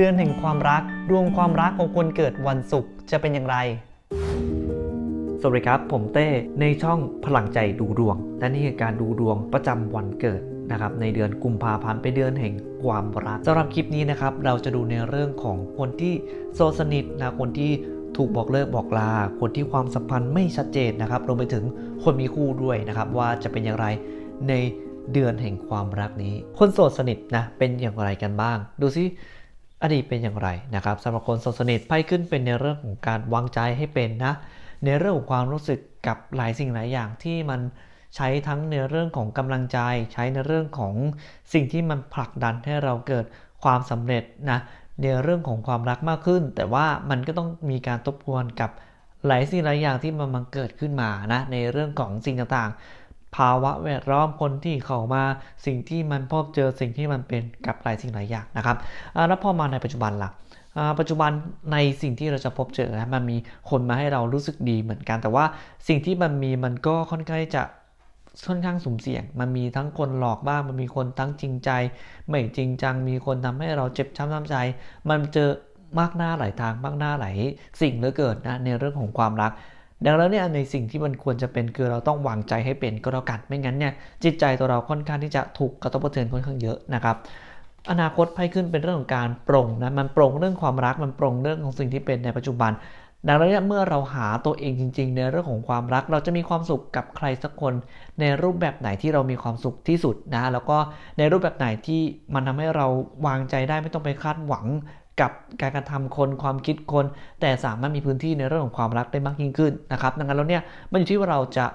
เดือนแห่งความรัก ดวงความรักของคนเกิดวันศุกร์จะเป็นอย่างไร สวัสดีครับ ผมเต้ ในช่องพลังใจดูดวง และนี่คือการดูดวงประจำวันเกิดนะครับในเดือนกุมภาพันธ์เป็นเดือนแห่งความรักสำหรับคลิปนี้นะครับเราจะดูในเรื่องของคนที่โซสนิทนะคนที่ถูกบอกเลิกบอกลา คนที่ความสัมพันธ์ไม่ชัดเจนนะครับรวมไปถึงคนมีคู่ด้วยนะครับว่าจะเป็นอย่างไรในเดือนแห่งความรักนี้ คนโสดสนิทนะเป็นอย่างไรกันบ้าง ดูซิ อดีตเป็นอย่างไรนะครับสำหรับคนโสดสนิทไพ่ขึ้นเป็นในเรื่องของการวางใจให้เป็นนะในเรื่องของความรู้สึกกับหลายสิ่งหลายอย่างที่มันใช้ทั้งในเรื่องของกำลังใจ ใช้ในเรื่องของสิ่งที่มันผลักดันให้เราเกิดความสำเร็จนะในเรื่องของความรักมากขึ้น แต่ว่ามันก็ต้องมีการทบทวนกับหลายสิ่งหลายอย่างที่มันมันเกิดขึ้นมานะในเรื่องของสิ่งต่างๆ ภาวะแวดล้อมคนที่เข้ามาสิ่งที่มันพบเจอสิ่งที่มันเป็นกับหลายสิ่งหลายอย่างนะครับแล้วพอมาในปัจจุบันล่ะอ่าปัจจุบันในสิ่งที่เราจะพบเจอนะมันมีคนมาให้เรารู้สึกดีเหมือนกัน แต่ว่าสิ่งที่มันมีมันก็ค่อนข้างจะค่อนข้างสุ่มเสี่ยง มันมีทั้งคนหลอกบ้าง มันมีคนทั้งจริงใจ ไม่จริงจัง มีคนทำให้เราเจ็บช้ำน้ำใจ มันเจอมากหน้าหลายทางมากหน้าหลายสิ่งเหลือเกินนะในเรื่องของความรัก ดังนั้นเนี่ยในสิ่งที่มันควรจะเป็นคือเราต้องวางใจให้เป็นก็แล้วกันไม่งั้นเนี่ยจิตใจตัวเราค่อนข้างที่จะถูกกระทบกระเทือนค่อนข้างเยอะนะครับอนาคตไพ่ขึ้นเป็นเรื่องของการปรงนะมันปรงเรื่องความรักมันปรงเรื่องของสิ่งที่เป็นในปัจจุบัน ดังนั้นเนี่ยเมื่อเราหาตัวเองจริง ๆ ในเรื่องของความรัก เราจะมีความสุขกับใครสักคน ในรูปแบบไหนที่เรามีความสุขที่สุดนะแล้วก็ในรูปแบบไหนที่มันทำให้เราวางใจได้ไม่ต้องไปคาดหวัง กับการกระทำคนความคิดคน แต่สามารถมีพื้นที่ในเรื่องของความรักได้มากยิ่งขึ้นนะครับดังนั้นแล้วเนี่ยมันอยู่ที่ว่าเราจะ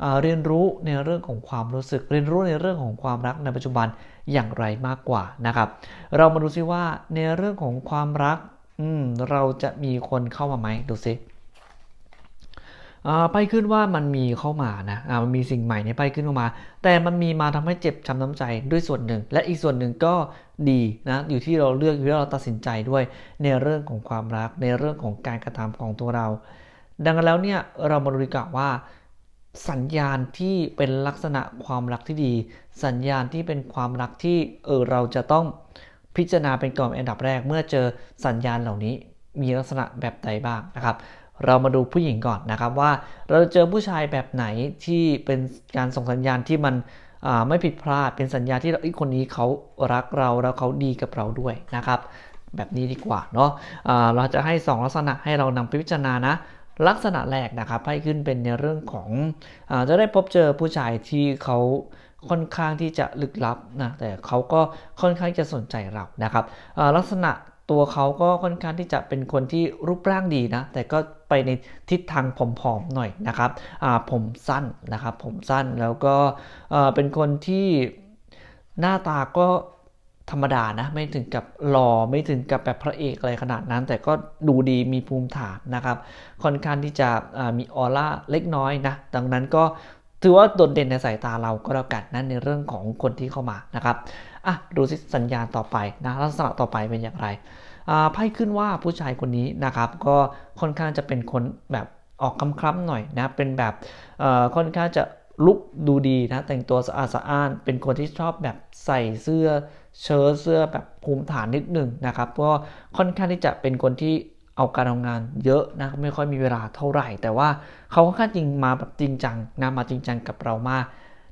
เเรียนรู้ในเรื่องของความรู้สึก เรียนรู้ในเรื่องของความรักในปัจจุบันอย่างไรมากกว่านะครับ เรามาดูซิว่าในเรื่องของความรักอืมเราจะมีคนเข้ามาไหมดูซิไปขึ้นว่ามันมีเข้ามานะมันมีสิ่งใหม่ในไปขึ้นเข้ามา แต่มันมีมาทำให้เจ็บช้ำน้ำใจด้วยส่วนหนึ่ง และอีกส่วนหนึ่งก็ ดีนะอยู่ที่เราเลือกอยู่ที่เราตัดสินใจด้วยในเรื่องของความรัก ในเรื่องของการกระทำของตัวเรา ดังนั้นแล้วเนี่ยเรามาดูดีกว่าว่า สัญญาณที่เป็นลักษณะความรักที่ดี สัญญาณที่เป็นความรักที่เออเราจะต้องพิจารณาเป็นก่อนอันดับแรก เมื่อเจอสัญญาณเหล่านี้มีลักษณะแบบใดบ้างนะครับ เรามาดูผู้หญิงก่อนนะครับว่า เราเจอผู้ชายแบบไหนที่เป็นการส่งสัญญาณที่มัน ไม่ผิดพลาดเป็นสัญญาที่เราไอ้คนนี้เขารักเราแล้วเขาดีกับเราด้วยนะครับแบบนี้ดีกว่าเนาะอ่าเราจะให้ 2 ลักษณะให้เรานำไปพิจารณานะลักษณะแรกนะครับให้ขึ้นเป็นในเรื่องของอจะได้พบเจอผู้ชายที่เขาค่อนข้างที่จะลึกลับนะแต่เขาก็ค่อนข้างจะสนใจเรานะครับลักษณะ ตัวเขาก็ค่อนข้างที่จะเป็นคนที่รูปร่างดีนะ แต่ก็ไปในทิศทางผอมๆหน่อยนะครับผมสั้นนะครับ ผมสั้นแล้วก็เป็นคนที่หน้าตาก็ธรรมดานะ ไม่ถึงกับหล่อไม่ถึงกับแบบพระเอกอะไรขนาดนั้น แต่ก็ดูดีมีภูมิฐานนะครับ ค่อนข้างที่จะมีออร่าเล็กน้อยนะ ดังนั้นก็ถือว่าโดดเด่นในสายตาเราก็แล้วกันนั่นในเรื่องของคนที่เข้ามานะครับ อะดูสิสัญญาณต่อไปนะลักษณะต่อไปเป็นอย่างไรอ่าไพ่ขึ้นว่าผู้ชายคนนี้นะครับก็ค่อนข้างจะเป็นคนแบบออกคล้ำหน่อยนะเป็นแบบเอ่อค่อนข้างจะลุกดูดีนะแต่งตัวสะอาดสะอ้าน เป็นคนที่ชอบแบบใส่เสื้อเชิ้ตเสื้อแบบภูมิฐานนิดหนึ่งนะครับก็ค่อนข้างที่จะเป็นคนที่เอาการทำงานเยอะนะไม่ค่อยมีเวลาเท่าไหร่ แต่ว่าเขาค่อนข้างจริงมาแบบจริงจังนะมาจริงจังกับเรามาก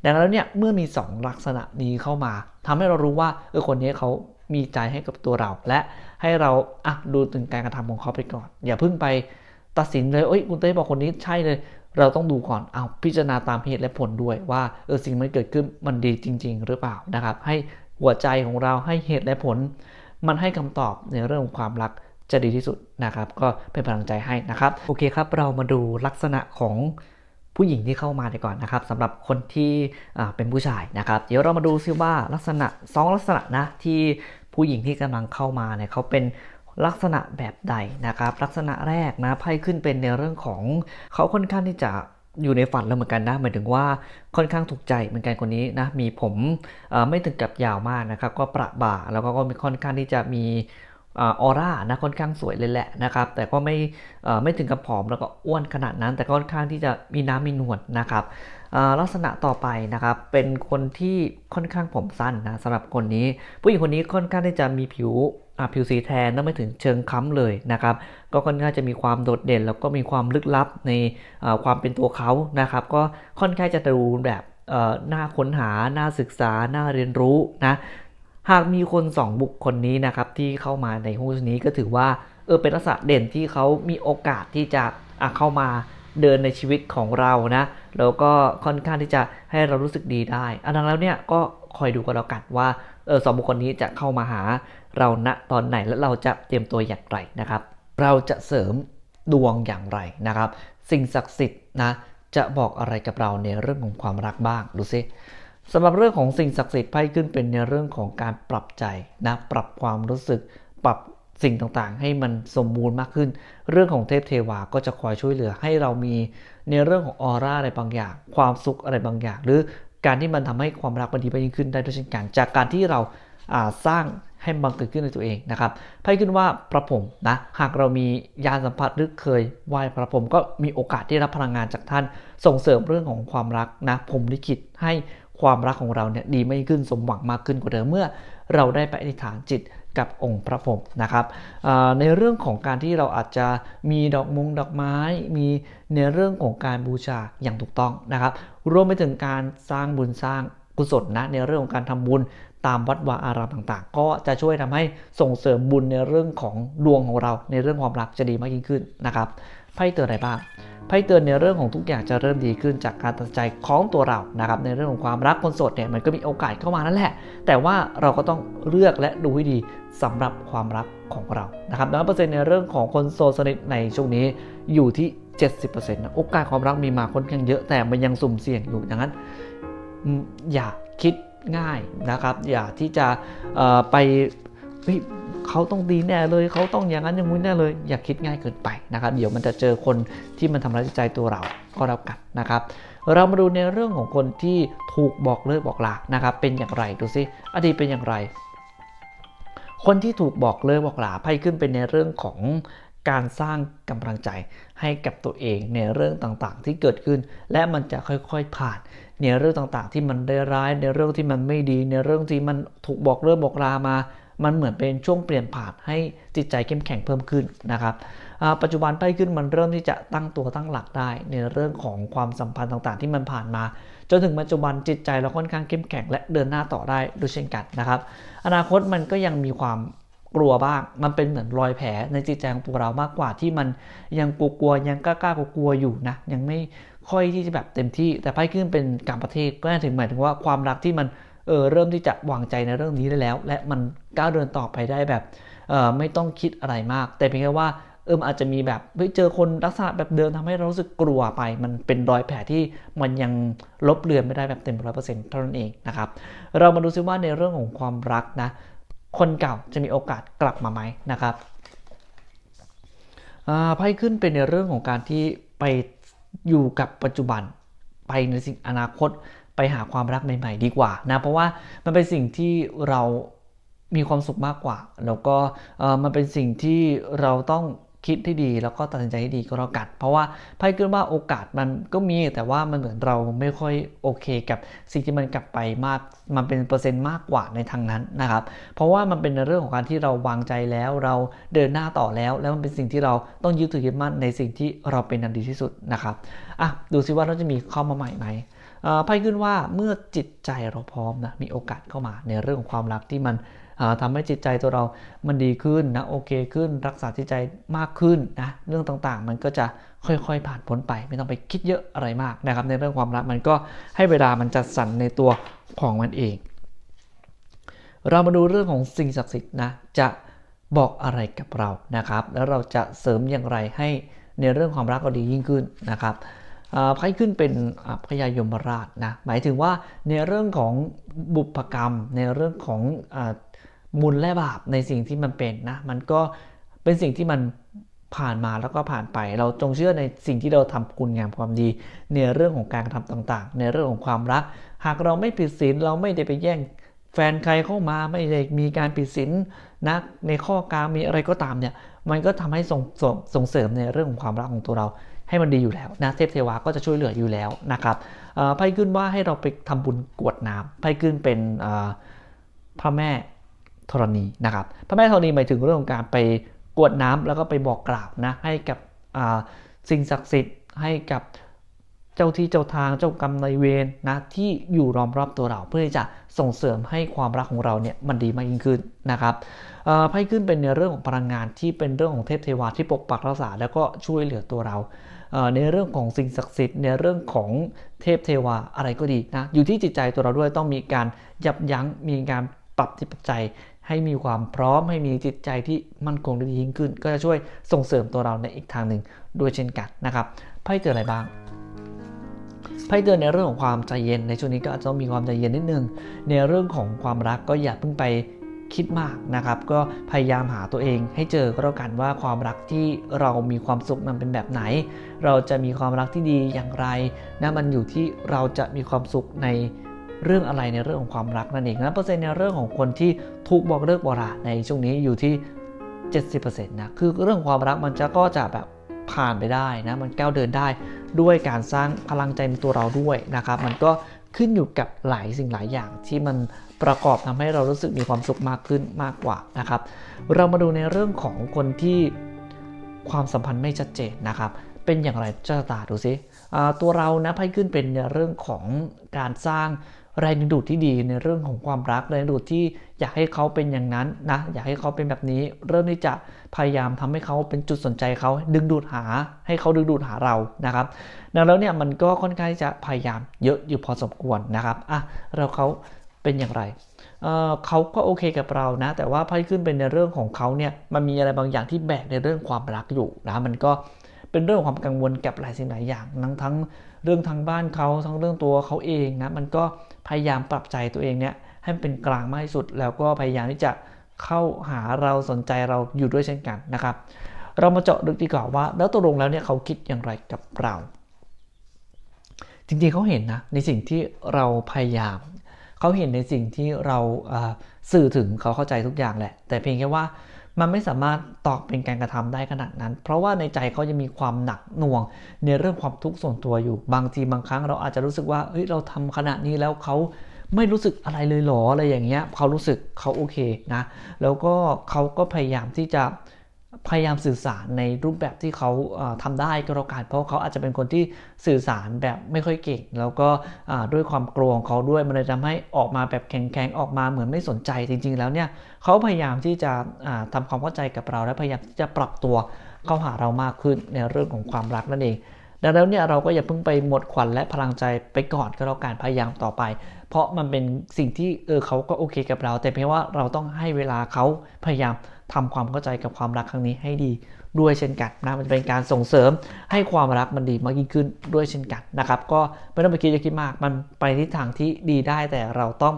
ดังนั้นแล้วเนี่ยเมื่อมี 2 ลักษณะนี้เข้ามาทำให้เรารู้ว่าเออคนนี้เขามีใจให้กับตัวเรา และให้เราอะดูถึงการกระทำของเขาไปก่อน อย่าเพิ่งไปตัดสินเลยเอ้ยคุณเต้บอกคนนี้ใช่เลย เราต้องดูก่อนเอาพิจารณาตามเหตุและผลด้วยว่าเออสิ่งมันเกิดขึ้นมันดีจริง ๆ หรือเปล่านะครับ ให้หัวใจของเราให้เหตุและผล มันให้คำตอบในเรื่องของความรักจะดีที่สุดนะครับ ก็เป็นกำลังใจให้นะครับ โอเคครับ เรามาดูลักษณะของ ผู้หญิงที่เข้ามาดีก่อนนะครับสำหรับคนที่เป็นผู้ชายนะครับ เดี๋ยวเรามาดูซิว่าลักษณะสองลักษณะนะที่ผู้หญิงที่กำลังเข้ามาเนี่ยเขาเป็นลักษณะแบบใดนะครับ ลักษณะแรกนะไพ่ขึ้นเป็นในเรื่องของเขาค่อนข้างที่จะอยู่ในฝันเราเหมือนกันนะหมายถึงว่าค่อนข้างถูกใจเหมือนกันคนนี้นะมีผมไม่ถึงกับยาวมากนะครับ ก็ประบ่าแล้วก็มีค่อนข้างที่จะมี ออร่านะค่อนข้างสวยเลยแหละนะครับแต่ก็ไม่ไม่ถึงกับผอมแล้วก็อ้วนขนาดนั้น แต่ก็ค่อนข้างที่จะมีน้ำมีนวลนะครับลักษณะต่อไปนะครับเป็นคนที่ค่อนข้างผมสั้นนะสำหรับคนนี้ ผู้หญิงคนนี้ค่อนข้างที่จะมีผิวผิวสีแทนแล้วไม่ถึงเชิงค้ำเลยนะครับก็ค่อนข้างจะมีความโดดเด่น แล้วก็มีความลึกลับในความเป็นตัวเขานะครับ ก็ค่อนข้างจะดูแบบน่าค้นหาน่าศึกษาน่าเรียนรู้นะ หากมีคน 2 บุคคลนี้นะครับที่เข้ามาในหุ้นนี้ก็ถือว่าเออเป็นลักษณะเด่นที่เขามีโอกาสที่จะอะเข้ามาเดินในชีวิตของเรานะแล้วก็ค่อนข้างที่จะให้เรารู้สึกดีได้อันนั้นแล้วเนี่ยก็คอยดูกันแล้วกันว่าเออสองบุคคลนี้จะเข้ามาหาเราณตอนไหนและเราจะเตรียมตัวอย่างไรนะครับ เราจะเสริมดวงอย่างไรนะครับ สิ่งศักดิ์สิทธิ์นะจะบอกอะไรกับเราในเรื่องของความรักบ้างดูซิ สำหรับเรื่องของสิ่งศักดิ์สิทธิ์ไพ่ขึ้นเป็นในเรื่องของการปรับใจนะปรับความรู้สึก ปรับสิ่งต่างๆ ให้มันสมบูรณ์มากขึ้น เรื่องของเทพเทวาก็จะคอยช่วยเหลือให้เรามีในเรื่องของออร่าอะไรบางอย่าง ความสุขอะไรบางอย่าง หรือการที่มันทำให้ความรักมันดีไปยิ่งขึ้นได้ด้วยเช่นกัน จากการที่เราาสร้างให้บังเกิดขึ้นในตัวเองนะครับไพ่ขึ้นว่าพระผมนะหากเรามียานสัมผัสหรือเคยไหว้พระผมก็มีโอกาสที่รับพลังงานจากท่าน ส่งเสริมเรื่องของความรักนะผมลิขิตให้ ความรักของเราเนี่ยดีไม่ขึ้นสมหวังมากขึ้นกว่าเดิมเมื่อเราได้ไปอธิษฐานจิตกับองค์พระพรหมนะครับในเรื่องของการที่เราอาจจะมีดอกมงดอกไม้ มีในเรื่องของการบูชาอย่างถูกต้องนะครับ รวมไปถึงการสร้างบุญสร้างกุศลนะในเรื่องของการทำบุญตามวัดวาอารามต่างๆ ก็จะช่วยทำให้ส่งเสริมบุญในเรื่องของดวงของเรา ในเรื่องความรักจะดีมากยิ่งขึ้นนะครับ ไพ่เตือนอะไรบ้างไพ่เตือนในเรื่องของทุกอย่างจะเริ่มดีขึ้นจากการตัดใจของตัวเรานะครับในเรื่องของความรักคนโสดเนี่ยมันก็มีโอกาสเข้ามานั่นแหละ แต่ว่าเราก็ต้องเลือกและดูให้ดีสำหรับความรักของเรานะครับแล้วเปอร์เซ็นต์ในเรื่องของคนโสดสนิทในช่วงนี้อยู่ที่ 70%นะโอกาสความรักมีมาค่อนข้างเยอะแต่มันยังสุ่มเสี่ยงอยู่ดังนั้น อย่าคิดง่ายนะครับ อย่าที่จะไป เฮ้ยเขาต้องดีแน่เลยเขาต้องอย่างนั้นอย่างนี้แน่เลย อย่าคิดง่ายเกินไปนะครับ เดี๋ยวมันจะเจอคนที่มันทำร้ายจิตใจตัวเราก็แล้วกันนะครับ เรามาดูในเรื่องของคนที่ถูกบอกเลิกบอกลานะครับ เป็นอย่างไรดูซิอดีตเป็นอย่างไร คนที่ถูกบอกเลิกบอกลาไพ่ขึ้นเป็นในเรื่องของการสร้างกำลังใจให้กับตัวเองในเรื่องต่างๆ ที่เกิดขึ้น และมันจะค่อยๆผ่านในเรื่องต่างๆ ที่มันได้ร้ายในเรื่องที่มันไม่ดี ในเรื่องที่มันถูกบอกเลิกบอกลามา มันเหมือนเป็นช่วงเปลี่ยนผ่านให้จิตใจเข้มแข็งเพิ่มขึ้นนะครับปัจจุบันไพ่ขึ้นมันเริ่มที่จะตั้งตัวตั้งหลักได้ ในเรื่องของความสัมพันธ์ต่างๆ ที่มันผ่านมา จนถึงปัจจุบันจิตใจเราค่อนข้างเข้มแข็งและเดินหน้าต่อได้ด้วยเช่นกันนะครับ อนาคตมันก็ยังมีความกลัวบ้าง มันเป็นเหมือนรอยแผลในจิตใจของตัวเรามากกว่าที่มันยังกลัวๆยังกล้าๆกลัวๆอยู่นะยังไม่ค่อยที่จะแบบเต็มที่ แต่ไพ่ขึ้นเป็นการประเทศก็น่าถึงหมายถึงว่าความรักที่มัน เออเริ่มที่จะวางใจในเรื่องนี้ได้แล้ว และมันก้าวเดินต่อไปได้แบบเออไม่ต้องคิดอะไรมาก แต่เพียงแค่ว่าเออมันอาจจะมีแบบเฮ้ยเจอคนลักษณะแบบเดิมทำให้เรารู้สึกกลัวไป มันเป็นรอยแผลที่มันยังลบเลือนไม่ได้แบบเต็มร้อยเปอร์เซ็นต์เท่านั้นเองนะครับเรามาดูซิว่าในเรื่องของความรักนะคนเก่าจะมีโอกาสกลับมาไหมนะครับไพ่ขึ้นเป็นในเรื่องของการที่ไปอยู่กับปัจจุบันไปในสิ่งอนาคต ไปหาความรักใหม่ๆดีกว่านะเพราะว่ามันเป็นสิ่งที่เรามีความสุขมากกว่า แล้วก็เออมันเป็นสิ่งที่เราต้องคิดให้ดีแล้วก็ตัดสินใจให้ดีก็แล้วกัน เพราะว่าไพ่ขึ้นว่าโอกาสมันก็มีแต่ว่ามันเหมือนเราไม่ค่อยโอเคกับสิ่งที่มันกลับไปมาก มันเป็นเปอร์เซ็นต์มากกว่าในทางนั้นนะครับ เพราะว่ามันเป็นเรื่องของการที่เราวางใจแล้วเราเดินหน้าต่อแล้ว แล้วมันเป็นสิ่งที่เราต้องยึดถือยึดมั่นในสิ่งที่เราเป็นอันดีที่สุดนะครับอะดูซิว่าเราจะมีเข้ามาใหม่ไหม ไพ่ขึ้นว่าเมื่อจิตใจเราพร้อมนะมีโอกาสเข้ามาในเรื่องของความรักที่มันเอ่อทำให้จิตใจตัวเรามันดีขึ้นนะโอเคขึ้น รักษาจิตใจมากขึ้นนะเรื่องต่างๆ มันก็จะค่อยๆผ่านพ้นไป ไม่ต้องไปคิดเยอะอะไรมากนะครับ ในเรื่องความรักมันก็ให้เวลามันจัดสรรในตัวของมันเอง เรามาดูเรื่องของสิ่งศักดิ์สิทธิ์นะจะบอกอะไรกับเรานะครับ แล้วเราจะเสริมอย่างไรให้ในเรื่องความรักเราดียิ่งขึ้นนะครับ อ่าไพ่ขึ้นเป็นอ่าพญายมราชนะหมายถึงว่าในเรื่องของบุพกรรม ในเรื่องของอามูลและบาปในสิ่งที่มันเป็นนะมันก็เป็นสิ่งที่มันผ่านมาแล้วก็ผ่านไป เราจงเชื่อในสิ่งที่เราทำคุณงามความดี ในเรื่องของการกระทำต่างๆ ในเรื่องของความรัก หากเราไม่ผิดศีลเราไม่ได้ไปแย่ง แฟนใครเข้ามาไม่ได้มีการผิดศีลนะในข้อกลางมีอะไรก็ตามเนี่ยมันก็ทำให้ส่งส่งส่งเสริมในเรื่องของความรักของตัวเราให้มันดีอยู่แล้วนะเทพเทวาก็จะช่วยเหลืออยู่แล้วนะครับอ่อไพ่ขึ้นว่าให้เราไปทำบุญกวดน้ำไพ่ขึ้นเป็นอ่อพระแม่ธรณีนะครับพระแม่ธรณีหมายถึงเรื่องของการไปกวดน้ำแล้วก็ไปบอกกล่าวนะให้กับสิ่งศักดิ์สิทธิ์ให้กับ เจ้าที่เจ้าทางเจ้ากรรมนายเวรนะที่อยู่รอมรอบตัวเรา เพื่อที่จะส่งเสริมให้ความรักของเราเนี่ยมันดีมากยิ่งขึ้นนะครับไพ่ขึ้นเป็นในเรื่องของพลังงานที่เป็นเรื่องของเทพเทวาที่ปกปักรักษาแล้วก็ช่วยเหลือตัวเราในเรื่องของสิ่งศักดิ์สิทธิ์ในเรื่องของเทพเทวาอะไรก็ดีนะอยู่ที่จิตใจตัวเราด้วยต้องมีการยับยั้งมีการปรับจิตใจให้มีความพร้อมให้มีจิตใจที่มั่นคงได้ยิ่งขึ้น ก็จะช่วยส่งเสริมตัวเราในอีกทางหนึ่งด้วยเช่นกันนะครับไพ่เจออะไรบ้าง ไพ่เตือนในเรื่องของความใจเย็นในช่วงนี้ก็อาจจะต้องมีความใจเย็นนิดนึง ในเรื่องของความรักก็อย่าเพิ่งไปคิดมากนะครับ ก็พยายามหาตัวเองให้เจอก็แล้วกันว่าความรักที่เรามีความสุขนั้นเป็นแบบไหน เราจะมีความรักที่ดีอย่างไรนะมันอยู่ที่เราจะมีความสุขในเรื่องอะไรในเรื่องของความรักนั่นเองนะเปอร์เซ็นต์ในเรื่องของคนที่ถูกบอกเลิกบราในช่วงนี้อยู่ที่ 70%นะคือเรื่องความรักมันจะก็จะแบบผ่านไปได้นะมันก้าวเดินได้ ด้วยการสร้างพลังใจในตัวเราด้วยนะครับ มันก็ขึ้นอยู่กับหลายสิ่งหลายอย่างที่มันประกอบทำให้เรารู้สึกมีความสุขมากขึ้นมากกว่านะครับ เรามาดูในเรื่องของคนที่ความสัมพันธ์ไม่ชัดเจนนะครับ เป็นอย่างไรเจ้าตาดูซิตัวเรานะไพ่ขึ้นเป็นในเรื่องของการสร้าง แรงดึงดูดที่ดีในเรื่องของความรักแรงดึงดูดที่อยากให้เขาเป็นอย่างนั้นนะอยากให้เขาเป็นแบบนี้ เริ่มที่จะพยายามทำให้เขาเป็นจุดสนใจเขาดึงดูดหา ให้เขาดึงดูดหาเรานะครับดังแล้วเนี่ยมันก็ค่อนข้างที่จะพยายามเยอะอยู่พอสมควรนะครับอะเราเขาเป็นอย่างไรเเขาก็โอเคกับเรานะ แต่ว่าไพ่ขึ้นเป็นในเรื่องของเขาเนี่ยมันมีอะไรบางอย่างที่แบกในเรื่องความรักอยู่นะมันก็เป็นเรื่องความกังวลกับหลายสิ่งหลายอย่างทั้งทั้ง เรื่องทางบ้านเขาทั้งเรื่องตัวเขาเองนะมันก็พยายามปรับใจตัวเองเนี่ยให้เป็นกลางมากที่สุด แล้วก็พยายามที่จะเข้าหาเราสนใจเราอยู่ด้วยเช่นกันนะครับ เรามาเจาะลึกดีกว่าว่า แล้วตกลงแล้วเนี่ยเขาคิดอย่างไรกับเรา จริงๆเขาเห็นนะในสิ่งที่เราพยายามเขาเห็นในสิ่งที่เราสื่อถึงเขาเข้าใจทุกอย่างแหละ แต่เพียงแค่ว่า มันไม่สามารถตอบเป็นการกระทำได้ขนาดนั้น เพราะว่าในใจเขายังมีความหนักหน่วง ในเรื่องความทุกข์ส่วนตัวอยู่ บางทีบางครั้งเราอาจจะรู้สึกว่าเฮ้ยเราทำขนาดนี้แล้วเขาไม่รู้สึกอะไรเลยหรออะไรอย่างเงี้ยเขารู้สึกเขาโอเคนะแล้วก็เขาก็พยายามที่จะ พยายามสื่อสารในรูปแบบที่เขาทำได้ก็แล้วกันเพราะเขาอาจจะเป็นคนที่สื่อสารแบบไม่ค่อยเก่ง แล้วก็ด้วยความกลัวของเขาด้วยมันเลยทำให้ออกมาแบบแข็งๆออกมาเหมือนไม่สนใจจริง ๆ แล้วเนี่ยเขาพยายามที่จะทำความเข้าใจกับเรา และพยายามที่จะปรับตัวเข้าหาเรามากขึ้นในเรื่องของความรักนั่นเองดังนั้นเนี่ยเราก็อย่าเพิ่งไปหมดขวัญและพลังใจไปก่อนก็แล้วกันพยายามต่อไป เพราะมันเป็นสิ่งที่เออเขาก็โอเคกับเรา แต่เพียงว่าเราต้องให้เวลาเขาพยายาม ทำความเข้าใจกับความรักครั้งนี้ให้ดีด้วยเช่นกันนะมันจะเป็นการส่งเสริมให้ความรักมันดีมากยิ่งขึ้นด้วยเช่นกันนะครับ ก็ไม่ต้องไปคิดจะคิดมาก มันไปทิศทางที่ดีได้แต่เราต้อง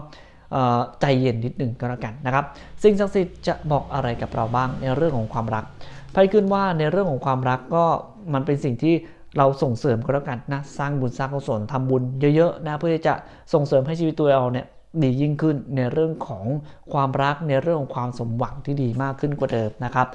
ใจเย็นนิดหนึ่งก็แล้วกันนะครับ สิ่งศักดิ์สิทธิ์จะบอกอะไรกับเราบ้างในเรื่องของความรักไพ่ขึ้นว่าในเรื่องของความรักก็มันเป็นสิ่งที่เราส่งเสริมก็แล้วกันนะสร้างบุญสร้างกุศลทำบุญเยอะๆนะเพื่อจะส่งเสริมให้ชีวิตตัวเราเนี่ย ดียิ่งขึ้นในเรื่องของความรักในเรื่องของความสมหวังที่ดีมากขึ้นกว่าเดิมนะครับ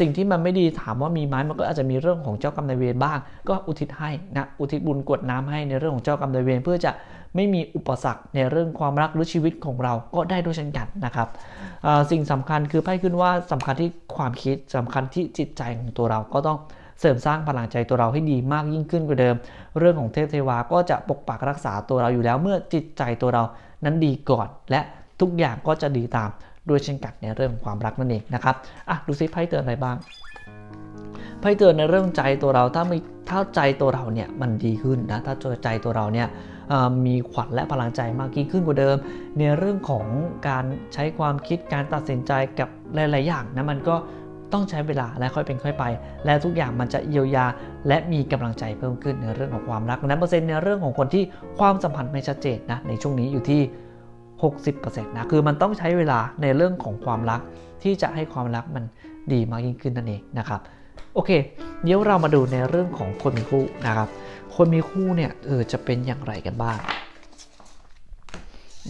สิ่งที่มันไม่ดีถามว่ามีไหมมันก็อาจจะมีเรื่องของเจ้ากรรมนายเวรบ้าง ก็อุทิศให้นะอุทิศบุญกวดน้ำให้ในเรื่องของเจ้ากรรมนายเวรเพื่อจะไม่มีอุปสรรคในเรื่องความรักหรือชีวิตของเราก็ได้ด้วยเช่นกันนะครับสิ่งสำคัญคือไพ่ขึ้นว่าสำคัญที่ความคิดสำคัญที่จิตใจของตัวเราก็ต้องเสริมสร้างพลังใจตัวเราให้ดีมากยิ่งขึ้นกว่าเดิม เรื่องของเทพเทวาก็จะปกปักรักษาตัวเราอยู่แล้วเมื่อจิตใจตัวเรา นั้นดีก่อน และทุกอย่างก็จะดีตามด้วยเช่นกันในเรื่องความรักนั่นเองนะครับอะดูซิไพ่เตือนอะไรบ้างไพ่เตือนในเรื่องใจตัวเราถ้าไม่ถ้าใจตัวเราเนี่ยมันดีขึ้นนะถ้าใจตัวเราเนี่ยมีขวัญและพลังใจมากยิ่งขึ้นกว่าเดิม ในเรื่องของการใช้ความคิดการตัดสินใจกับหลาย ๆ อย่างนะมันก็ ต้องใช้เวลาและค่อยเป็นค่อยไป และทุกอย่างมันจะเยียวยา และมีกำลังใจเพิ่มขึ้นในเรื่องของความรักนั้นเปอร์เซ็นต์ในเรื่องของคนที่ความสัมพันธ์ไม่ชัดเจนนะในช่วงนี้อยู่ที่ 60%นะคือมันต้องใช้เวลาในเรื่องของความรัก ที่จะให้ความรักมันดีมากยิ่งขึ้นนั่นเองนะครับโอเค เดี๋ยวเรามาดูในเรื่องของคนมีคู่นะครับ คนมีคู่เนี่ยเออจะเป็นอย่างไรกันบ้าง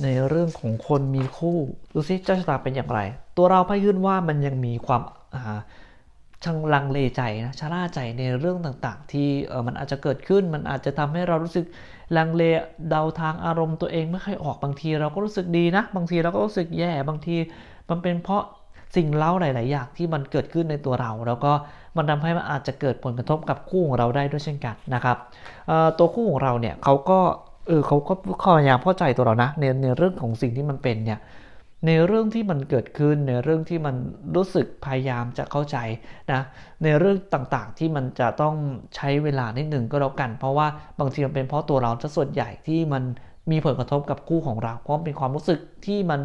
ในเรื่องของคนมีคู่ ดูซิเจ้าชะตาเป็นอย่างไร ตัวเราพยื่นว่ามันยังมีความ ช่างลังเลใจนะชะล่าใจในเรื่องต่างๆ ที่มันอาจจะเกิดขึ้น มันอาจจะทำให้เรารู้สึกลังเลเดาทางอารมณ์ตัวเองไม่ค่อยออกบางที เราก็รู้สึกดีนะ บางทีเราก็รู้สึกแย่บางที มันเป็นเพราะสิ่งเล่าหลาย ๆ อย่างที่มันเกิดขึ้นในตัวเรา แล้วก็มันทำให้มันอาจจะเกิดผลกระทบกับคู่ของเราได้ด้วยเช่นกันนะครับตัวคู่ของเราเนี่ยเขาก็เออเขาก็พยายามเข้าใจตัวเรานะในในเรื่องของสิ่งที่มันเป็นเนี่ย ในเรื่องที่มันเกิดขึ้นในเรื่องที่มันรู้สึกพยายามจะเข้าใจนะในเรื่องต่างๆที่มันจะต้องใช้เวลานิดหนึ่งก็แล้วกัน เพราะว่าบางทีมันเป็นเพราะตัวเราจะส่วนใหญ่ที่มันมีผลกระทบกับคู่ของเรา เพราะเป็นความรู้สึกที่มัน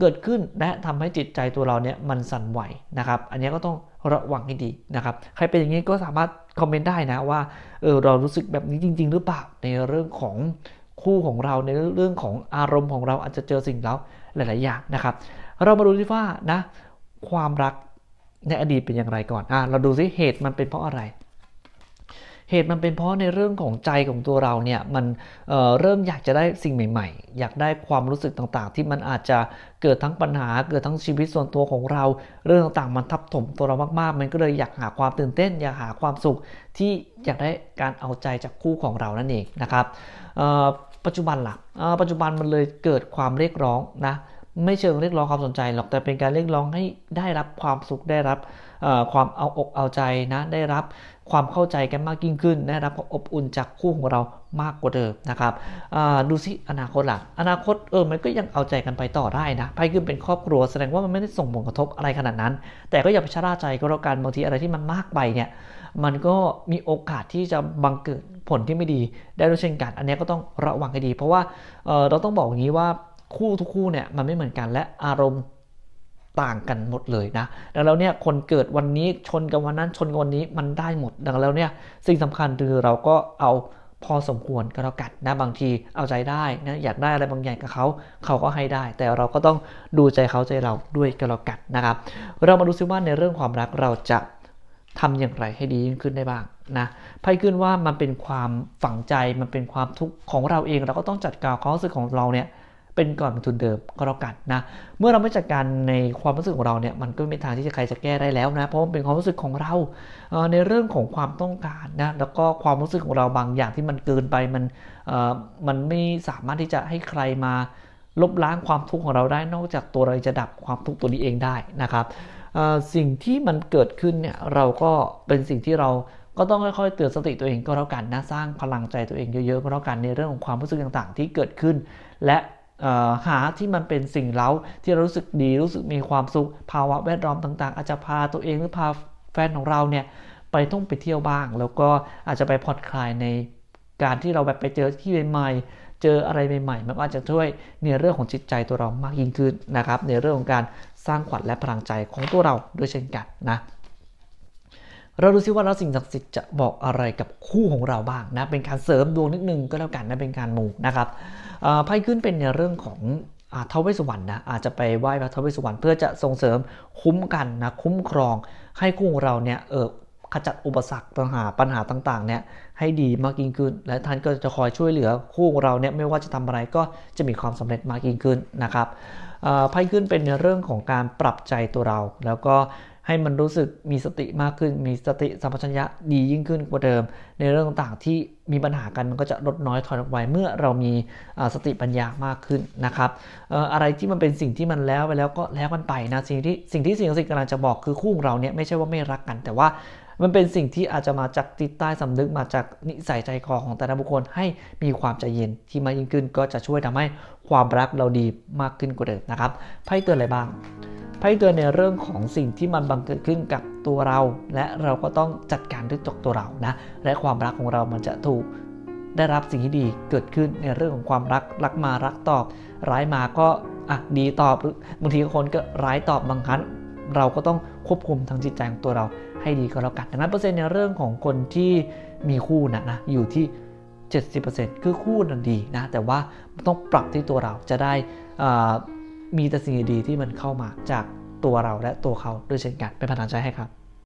เกิดขึ้นและทำให้จิตใจตัวเราเนี่ยมันสั่นไหวนะครับ อันนี้ก็ต้องระวังให้ดีนะครับ ใครเป็นอย่างนี้ก็สามารถคอมเมนต์ได้นะว่าเออเรารู้สึกแบบนี้จริง ๆ หรือเปล่าในเรื่องของคู่ของเราในเรื่องของอารมณ์ของเราอาจจะเจอสิ่งแล้ว หลาย ๆ อย่างนะครับ เรามาดูที่ว่านะความรักในอดีตเป็นอย่างไรก่อนอ่าเราดูซิเหตุมันเป็นเพราะอะไร เหตุมันเป็นเพราะในเรื่องของใจของตัวเราเนี่ยมันเเริ่มอยากจะได้สิ่งใหม่ ๆ อยากได้ความรู้สึกต่างๆ ที่มันอาจจะเกิดทั้งปัญหาเกิดทั้งชีวิตส่วนตัวของเรา เรื่องต่างๆ มันทับถมตัวเรามากๆ มันก็เลยอยากหาความตื่นเต้น อยากหาความสุขที่อยากได้การเอาใจจากคู่ของเรานั่นเองนะครับปัจจุบันล่ะปัจจุบันมันเลยเกิดความเรียกร้องนะไม่เชิงเรียกร้องความสนใจหรอกแต่เป็นการเรียกร้องให้ได้รับความสุขได้รับความเอาอกเอาใจนะได้รับ ความเข้าใจกันมากยิ่งขึ้นได้รับความอบอุ่นจากคู่ของเรามากกว่าเดิมนะครับดูสิอนาคตล่ะอนาคตเออมันก็ยังเอาใจกันไปต่อได้นะไพ่ขึ้นเป็นครอบครัวแสดงว่ามันไม่ได้ส่งผลกระทบอะไรขนาดนั้น แต่ก็อย่าไปชะล่าใจก็แล้วกันบางทีอะไรที่มันมากไปเนี่ยมันก็มีโอกาสที่จะบังเกิดผลที่ไม่ดีได้ด้วยเช่นกัน อันนี้ก็ต้องระวังให้ดี เพราะว่าเเราต้องบอกอย่างนี้ว่าคู่ทุกคู่เนี่ยมันไม่เหมือนกันและอารมณ์ ต่างกันหมดเลยนะ ดังแล้วเนี่ยคนเกิดวันนี้ชนกับวันนั้นชนวันนี้มันได้หมด ดังแล้วเนี่ยสิ่งสำคัญคือเราก็เอาพอสมควรก็แล้วกันนะบางทีเอาใจได้นะอยากได้อะไรบางอย่างกับเขาเขาก็ให้ได้ แต่เราก็ต้องดูใจเขาใจเราด้วยก็แล้วกันนะครับ เรามาดูซิว่าในเรื่องความรักเราจะทำอย่างไรให้ดียิ่งขึ้นได้บ้างนะไพ่ขึ้นว่ามันเป็นความฝังใจมันเป็นความทุกข์ของเราเอง เราก็ต้องจัดการความรู้สึกของเราเนี่ย เป็นก่อนเป็นทุนเดิมก็แล้วกันนะ เมื่อเราไม่จัดการในความรู้สึกของเราเนี่ยมันก็ไม่มีทางที่จะใครจะแก้ได้แล้วนะเพราะมันเป็นความรู้สึกของเราในเรื่องของความต้องการนะแล้วก็ความรู้สึกของเราบางอย่างที่มันเกินไปมันมันไม่สามารถที่จะให้ใครมาลบล้างความทุกข์ของเราได้นอกจากตัวเราจะดับความทุกข์ตัวนี้เองได้นะครับสิ่งที่มันเกิดขึ้นเนี่ยเราก็เป็นสิ่งที่เราก็ต้องค่อยๆเตือนสติตัวเองก็แล้วกันนะสร้างพลังใจตัวเองเยอะๆก็แล้วกันในเรื่องของความรู้สึกต่างๆ ที่เกิดขึ้น และ หาที่มันเป็นสิ่งเล้าที่เรารู้สึกดีรู้สึกมีความสุข ภาวะแวดล้อมต่างๆ อาจจะพาตัวเองหรือพาแฟนของเราเนี่ยไปต้องไปเที่ยวบ้าง แล้วก็อาจจะไปผ่อนคลายในการที่เราแบบไปเจอที่ใหม่ๆเจออะไรใหม่ๆมันก็อาจจะช่วยในเรื่องของจิตใจตัวเรามากยิ่งขึ้นนะครับ ในเรื่องของการสร้างขวัญและพลังใจของตัวเราด้วยเช่นกันนะ เราดูซิว่าแล้วสิ่งศักดิ์สิทธิ์จะบอกอะไรกับคู่ของเราบ้างนะ เป็นการเสริมดวงนิดนึงก็แล้วกันนะ เป็นการมูนะครับไพ่ขึ้นเป็นในเรื่องของเทวเวสวรรณนะอาจจะไปไหว้พระเทวเวสวรรณเพื่อจะส่งเสริมคุ้มกันนะคุ้มครองให้คู่ของเราเนี่ยเออขจัดอุปสรรคปัญหาปัญหาต่างๆเนี่ยให้ดีมากยิ่งขึ้น และท่านก็จะคอยช่วยเหลือคู่ของเราเนี่ยไม่ว่าจะทำอะไรก็จะมีความสำเร็จมากยิ่งขึ้นนะครับไพ่ขึ้นเป็นในเรื่องของการปรับใจตัวเรา แล้วก็ ให้มันรู้สึกมีสติมากขึ้น มีสติสัมปชัญญะดียิ่งขึ้นกว่าเดิม ในเรื่องต่างๆที่มีปัญหากันมันก็จะลดน้อยถอยออกไปเมื่อเรามีสติปัญญามากขึ้นนะครับอะไรที่มันเป็นสิ่งที่มันแล้วไปแล้วก็แล้วกันไปนะสิ่งที่สิ่งที่สิ่งศักดิ์สิทธิ์กำลังจะบอกคือคู่เราเนี่ยไม่ใช่ว่าไม่รักกัน แต่ว่ามันเป็นสิ่งที่อาจจะมาจากจิตใต้สำนึกมาจากนิสัยใจคอของแต่ละบุคคลให้มีความใจเย็นที่มากยิ่งขึ้นก็จะช่วยทำให้ความรักเราดีมากขึ้นกว่าเดิมนะครับไพ่เตือนอะไรบ้าง ไพ่เตือนในเรื่องของสิ่งที่มันบังเกิดขึ้นกับตัวเรา และเราก็ต้องจัดการด้วยจกตัวเรานะและความรักของเรามันจะถูกได้รับสิ่งที่ดีเกิดขึ้นในเรื่องของความรักรักมารักตอบ ร้ายมาก็อะดีตอบบางทีคนก็ร้ายตอบบางครั้งเราก็ต้องควบคุมทางจิตใจของตัวเราให้ดีก็แล้วกันดังนั้นเปอร์เซ็นต์ในเรื่องของคนที่มีคู่นะนะอยู่ที่ 70%คือคู่นั้นดีนะแต่ว่าต้องปรับที่ตัวเราจะได้ มีแต่สิ่งดีที่มันเข้ามาจากตัวเราและตัวเขาด้วยเช่นกันเป็นพลังใจให้ครับ